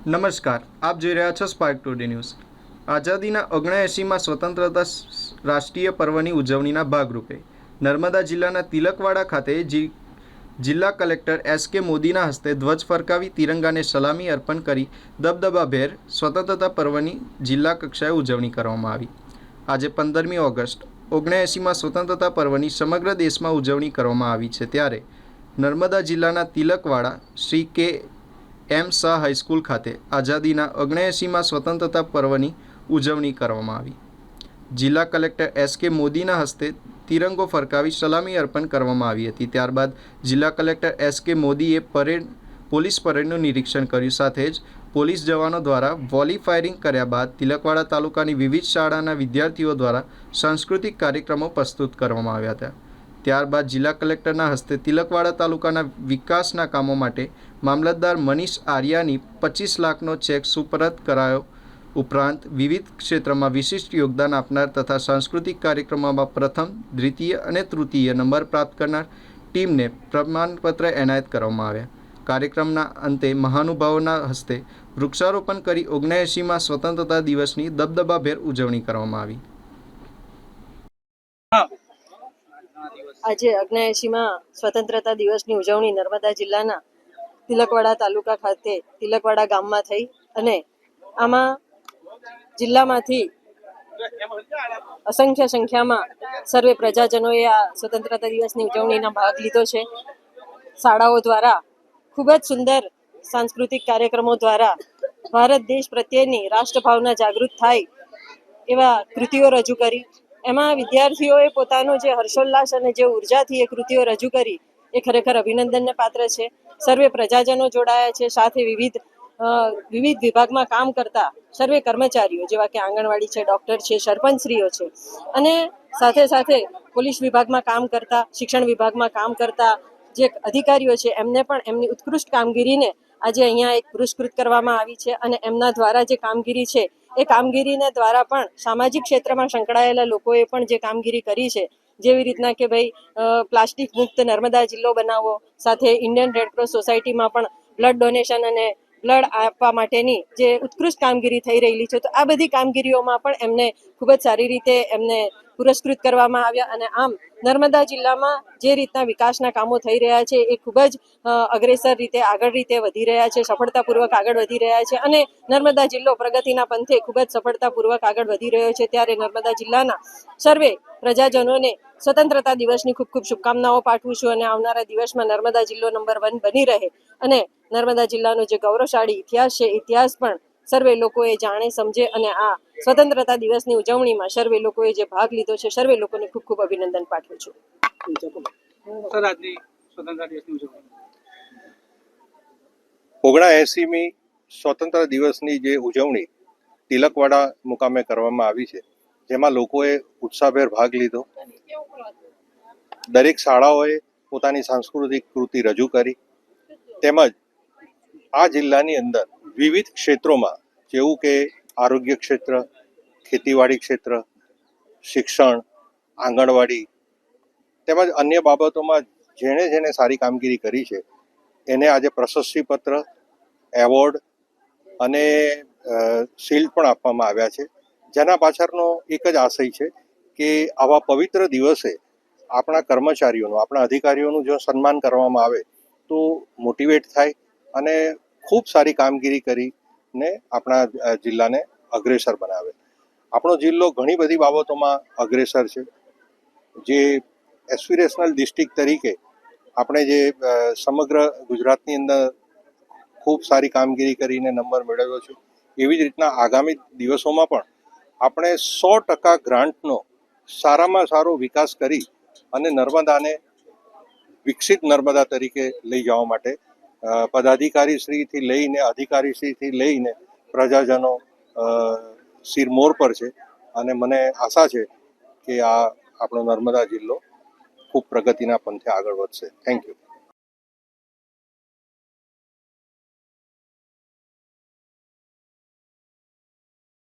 નમસ્કાર, આપ જોઈ રહ્યા છો સ્પાર્ક ટુડે ન્યૂઝ આઝાદીના ઓગણએંશીમાં સ્વતંત્રતા રાષ્ટ્રીય પર્વની ઉજવણીના ભાગરૂપે નર્મદા જિલ્લાના તિલકવાડા ખાતે જિલ્લા કલેક્ટર એસ કે મોદીના હસ્તે ધ્વજ ફરકાવી તિરંગાને સલામી અર્પણ કરી દબદબાભેર સ્વતંત્રતા પર્વની જિલ્લા કક્ષાએ ઉજવણી કરવામાં આવી. આજે પંદરમી ઓગસ્ટ, ઓગણએંશીમાં સ્વતંત્રતા પર્વની સમગ્ર દેશમાં ઉજવણી કરવામાં આવી છે. ત્યારે નર્મદા જિલ્લાના તિલકવાડા શ્રી કે એમ શાહ હાઈસ્કૂલ ખાતે આઝાદીના ઓગણએંસીમાં સ્વતંત્રતા પર્વની ઉજવણી કરવામાં આવી. જિલ્લા કલેક્ટર એસ કે મોદીના હસ્તે તિરંગો ફરકાવી સલામી અર્પણ કરવામાં આવી હતી. ત્યારબાદ જિલ્લા કલેક્ટર એસ કે મોદીએ પરેડ, પોલીસ પરેડનું નિરીક્ષણ કર્યું. સાથે જ પોલીસ જવાનો દ્વારા વોલી ફાયરિંગ કર્યા બાદ તિલકવાડા તાલુકાની વિવિધ શાળાના વિદ્યાર્થીઓ દ્વારા સાંસ્કૃતિક કાર્યક્રમો પ્રસ્તુત કરવામાં આવ્યા હતા. ત્યારબાદ જિલ્લા કલેક્ટરના હસ્તે તિલકવાડા તાલુકાના વિકાસના કામો માટે મામલતદાર મનીષ આર્યાની પચીસ લાખનો ચેક સુપરત કરાયો. ઉપરાંત વિવિધ ક્ષેત્રમાં વિશિષ્ટ યોગદાન આપનાર તથા સાંસ્કૃતિક કાર્યક્રમોમાં પ્રથમ, દ્વિતીય અને તૃતીય નંબર પ્રાપ્ત કરનાર ટીમને પ્રમાણપત્ર એનાયત કરવામાં આવ્યા. કાર્યક્રમના અંતે મહાનુભાવોના હસ્તે વૃક્ષારોપણ કરી ઓગણએંશીમાં સ્વતંત્રતા દિવસની દબદબાભેર ઉજવણી કરવામાં આવી. આજે અગ્નેએંશીમાં સ્વતંત્રતા દિવસની ઉજવણી નર્મદા જિલ્લાના તિલકવાડા તાલુકા ખાતે તિલકવાડા ગામમાં થઈ અને આમાં જિલ્લામાંથી અસંખ્ય સંખ્યામાં સર્વે પ્રજાજનોએ આ સ્વતંત્રતા દિવસની ઉજવણીના ભાગ લીધો છે. શાળાઓ દ્વારા ખૂબ જ સુંદર સાંસ્કૃતિક કાર્યક્રમો દ્વારા ભારત દેશ પ્રત્યેની રાષ્ટ્રભાવના જાગૃત થાય એવા કૃતિઓ રજૂ કરી. એમાં વિદ્યાર્થીઓએ પોતાનો જે હર્ષોલ્લાસ અને જે ઉર્જાથી એ કૃતિઓ રજૂ કરી, એ ખરેખર અભિનંદનને પાત્ર છે. સર્વે પ્રજાજનો જોડાયા છે, સાથે વિવિધ વિવિધ વિભાગમાં કામ કરતા સર્વે કર્મચારીઓ, જેવા કે આંગણવાડી છે, ડૉક્ટર છે, સરપંચશ્રીઓ છે. અને સાથે સાથે પોલીસ વિભાગમાં કામ કરતા, શિક્ષણ વિભાગમાં કામ કરતા જે અધિકારીઓ છે, એમને પણ એમની ઉત્કૃષ્ટ કામગીરીને આજે અહીંયા એક પુરસ્કૃત કરવામાં આવી છે અને એમના દ્વારા જે કામગીરી છે એ કામગીરીને દ્વારા પણ સામાજિક ક્ષેત્રમાં સંકળાયેલા લોકોએ પણ જે કામગીરી કરી છે, જેવી રીતના કે ભાઈ પ્લાસ્ટિક મુક્ત નર્મદા જિલ્લો બનાવવો સાથે ઇન્ડિયન રેડક્રોસ સોસાયટીમાં પણ બ્લડ ડોનેશન અને બ્લડ આપવા માટેની જે ઉત્કૃષ્ટ કામગીરી થઈ રહેલી છે, તો આ બધી કામગીરીઓમાં પણ એમને ખૂબ જ સારી રીતે એમને પુરસ્કૃત કરવામાં આવ્યા અને આમ નર્મદા જિલ્લામાં જે રીતના વિકાસના કામો થઈ રહ્યા છે એ ખૂબ જ અગ્રેસર રીતે આગળ રીતે વધી રહ્યા છે, સફળતાપૂર્વક આગળ વધી રહ્યા છે અને નર્મદા જિલ્લો પ્રગતિના પંથે ખૂબ જ સફળતાપૂર્વક આગળ વધી રહ્યો છે. ત્યારે નર્મદા જિલ્લાના સર્વે પ્રજાજનોને સ્વતંત્રતા દિવસની ખૂબ ખૂબ શુભકામનાઓ પાઠવું છું અને આવનારા દિવસમાં નર્મદા જિલ્લો નંબર વન બની રહે અને નર્મદા જિલ્લાનો જે ગૌરવશાળી ઇતિહાસ છે ઇતિહાસ પણ સર્વે લોકોએ જાણે સમજે અને આ સ્વતંત્રતા દિવસની ઉજવણીમાં સર્વે લોકોએ જે ભાગ લીધો છે સર્વે લોકોને ખૂબ ખૂબ અભિનંદન પાઠવું છું. સર આજની સ્વતંત્રતા દિવસની ઉજવણી. ઓગણા એસીમી સ્વતંત્ર દિવસની જે ઉજવણી તિલકવાડા મુકામે કરવામાં આવી છે જેમાં લોકોએ ઉત્સાહભેર ભાગ લીધો. દરેક શાળાઓએ પોતાની સાંસ્કૃતિક કૃતિ રજૂ કરી. તેમજ આ જિલ્લાની અંદર વિવિધ ક્ષેત્રોમાં જેવું કે આરોગ્ય ક્ષેત્ર, ખેતીવાડી ક્ષેત્ર, શિક્ષણ, આંગણવાડી તેમજ અન્ય બાબતોમાં જેણે જેણે સારી કામગીરી કરી છે, એને આજે પ્રશસ્તિપત્ર, એવોર્ડ અને શિલ્ડ પણ આપવામાં આવ્યા છે. જેના પાછળનો એક જ આશય છે કે આવા પવિત્ર દિવસે આપણા કર્મચારીઓનું, આપણા અધિકારીઓનું જો સન્માન કરવામાં આવે તો મોટિવેટ થાય અને ખૂબ સારી કામગીરી કરીને આપણા જિલ્લાને અગ્રેસર બનાવે. આપણો જિલ્લો ઘણી બધી બાબતોમાં અગ્રેસર છે. જે એસ્પિરેશનલ ડિસ્ટ્રિક્ટ તરીકે આપણે જે સમગ્ર ગુજરાતની અંદર ખૂબ સારી કામગીરી કરીને નંબર મેળવ્યો છે. એવી જ રીતના આગામી દિવસોમાં પણ આપણે સો ટકા ગ્રાન્ટનો સારામાં સારો વિકાસ કરી અને નર્મદાને વિકસિત નર્મદા તરીકે લઈ જવા માટે પદાધિકારીશ્રીથી લઈને, અધિકારીશ્રીથી લઈને પ્રજાજનો શિરમોર પર છે. અને મને આશા છે કે આ આપણો નર્મદા જિલ્લો ખૂબ પ્રગતિના પંથે આગળ વધશે. Thank you